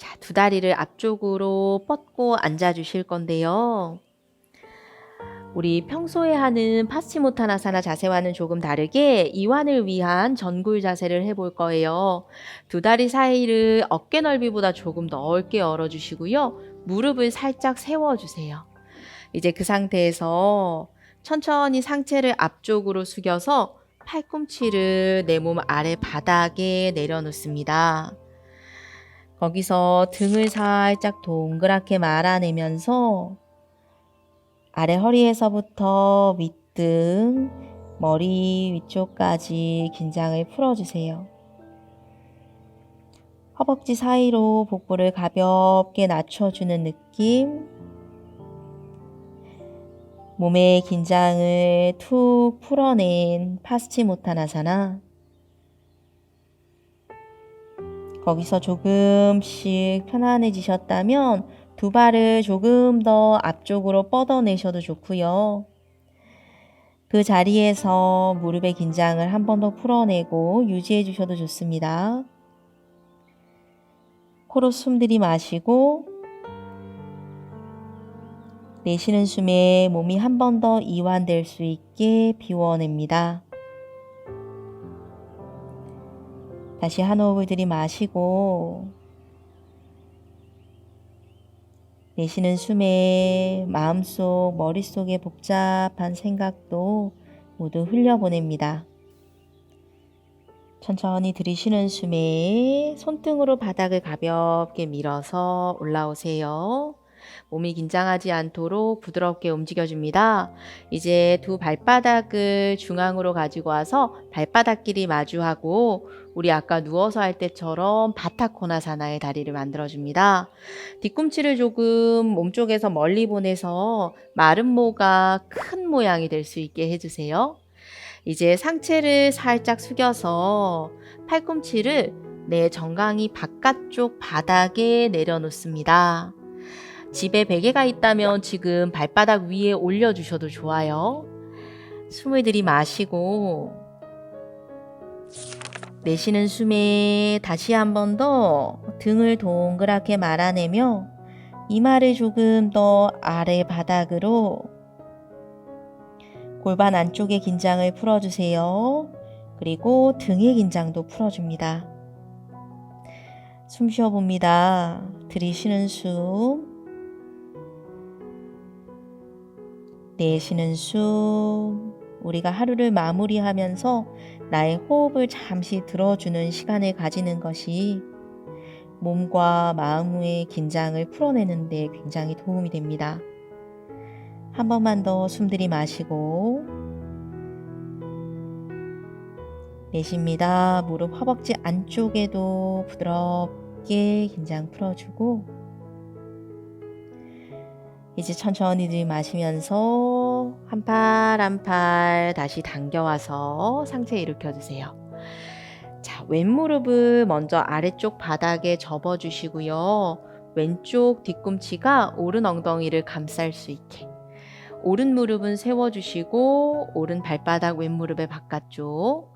자, 두 다리를 앞쪽으로 뻗고 앉아 주실 건데요. 우리 평소에 하는 파스치모타나사나 자세와는 조금 다르게 이완을 위한 전굴 자세를 해볼 거예요. 두 다리 사이를 어깨 넓이보다 조금 넓게 열어주시고요. 무릎을 살짝 세워주세요. 이제 그 상태에서 천천히 상체를 앞쪽으로 숙여서 팔꿈치를 내 몸 아래 바닥에 내려놓습니다. 거기서 등을 살짝 동그랗게 말아내면서 아래 허리에서부터 밑등, 머리 위쪽까지 긴장을 풀어주세요. 허벅지 사이로 복부를 가볍게 낮춰주는 느낌. 몸의 긴장을 툭 풀어낸 파스치모타나사나. 거기서 조금씩 편안해지셨다면 두 발을 조금 더 앞쪽으로 뻗어내셔도 좋고요. 그 자리에서 무릎의 긴장을 한 번 더 풀어내고 유지해 주셔도 좋습니다. 코로 숨 들이마시고 내쉬는 숨에 몸이 한 번 더 이완될 수 있게 비워냅니다. 다시 한 호흡을 들이마시고 내쉬는 숨에 마음속, 머릿속의 복잡한 생각도 모두 흘려보냅니다. 천천히 들이쉬는 숨에 손등으로 바닥을 가볍게 밀어서 올라오세요. 몸이 긴장하지 않도록 부드럽게 움직여줍니다. 이제 두 발바닥을 중앙으로 가지고 와서 발바닥끼리 마주하고 우리 아까 누워서 할 때처럼 바타코나 사나의 다리를 만들어줍니다. 뒤꿈치를 조금 몸쪽에서 멀리 보내서 마른 모가 큰 모양이 될 수 있게 해주세요. 이제 상체를 살짝 숙여서 팔꿈치를 내 정강이 바깥쪽 바닥에 내려놓습니다. 집에 베개가 있다면 지금 발바닥 위에 올려주셔도 좋아요. 숨을 들이마시고 내쉬는 숨에 다시 한 번 더 등을 동그랗게 말아내며 이마를 조금 더 아래 바닥으로 골반 안쪽의 긴장을 풀어주세요. 그리고 등의 긴장도 풀어줍니다. 숨 쉬어봅니다. 들이쉬는 숨. 내쉬는 숨. 우리가 하루를 마무리하면서 나의 호흡을 잠시 들어주는 시간을 가지는 것이 몸과 마음의 긴장을 풀어내는데 굉장히 도움이 됩니다. 한 번만 더 숨 들이마시고 내쉽니다. 무릎 허벅지 안쪽에도 부드럽게 긴장 풀어주고 이제 천천히 들이마시면서 한팔 한팔 다시 당겨와서 상체 일으켜 주세요. 자, 왼무릎을 먼저 아래쪽 바닥에 접어 주시고요. 왼쪽 뒤꿈치가 오른 엉덩이를 감쌀 수 있게. 오른 무릎은 세워 주시고 오른 발바닥 왼무릎의 바깥쪽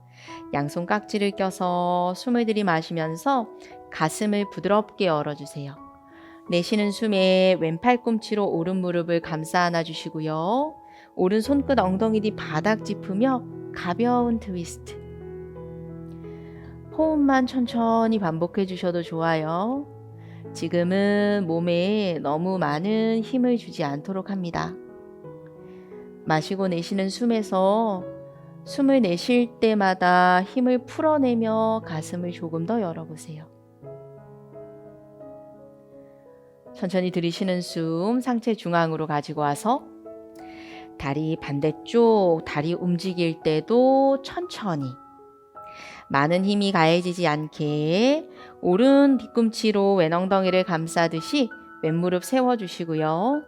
양손 깍지를 껴서 숨을 들이마시면서 가슴을 부드럽게 열어 주세요. 내쉬는 숨에 왼팔 꿈치로 오른 무릎을 감싸 안아 주시고요. 오른 손끝 엉덩이 뒤 바닥 짚으며 가벼운 트위스트. 호흡만 천천히 반복해 주셔도 좋아요. 지금은 몸에 너무 많은 힘을 주지 않도록 합니다. 마시고 내쉬는 숨에서 숨을 내쉴 때마다 힘을 풀어내며 가슴을 조금 더 열어보세요. 천천히 들이쉬는 숨 상체 중앙으로 가지고 와서 다리 반대쪽 다리 움직일 때도 천천히 많은 힘이 가해지지 않게 오른 뒤꿈치로 왼엉덩이를 감싸듯이 왼무릎 세워주시고요.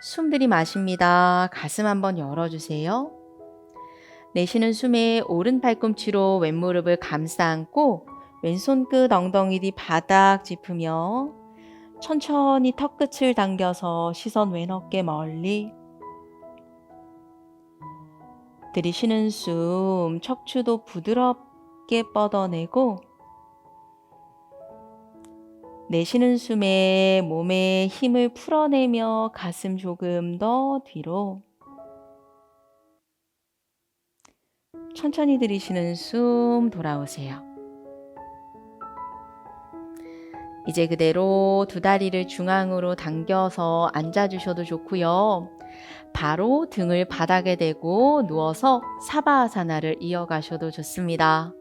숨 들이마십니다. 가슴 한번 열어주세요. 내쉬는 숨에 오른 팔꿈치로 왼무릎을 감싸 안고 왼손 끝 엉덩이 뒤 바닥 짚으며 천천히 턱끝을 당겨서 시선 왼 어깨 멀리 들이쉬는 숨 척추도 부드럽게 뻗어내고 내쉬는 숨에 몸의 힘을 풀어내며 가슴 조금 더 뒤로. 천천히 들이쉬는 숨 돌아오세요. 이제 그대로 두 다리를 중앙으로 당겨서 앉아주셔도 좋고요. 바로 등을 바닥에 대고 누워서 사바아사나를 이어가셔도 좋습니다.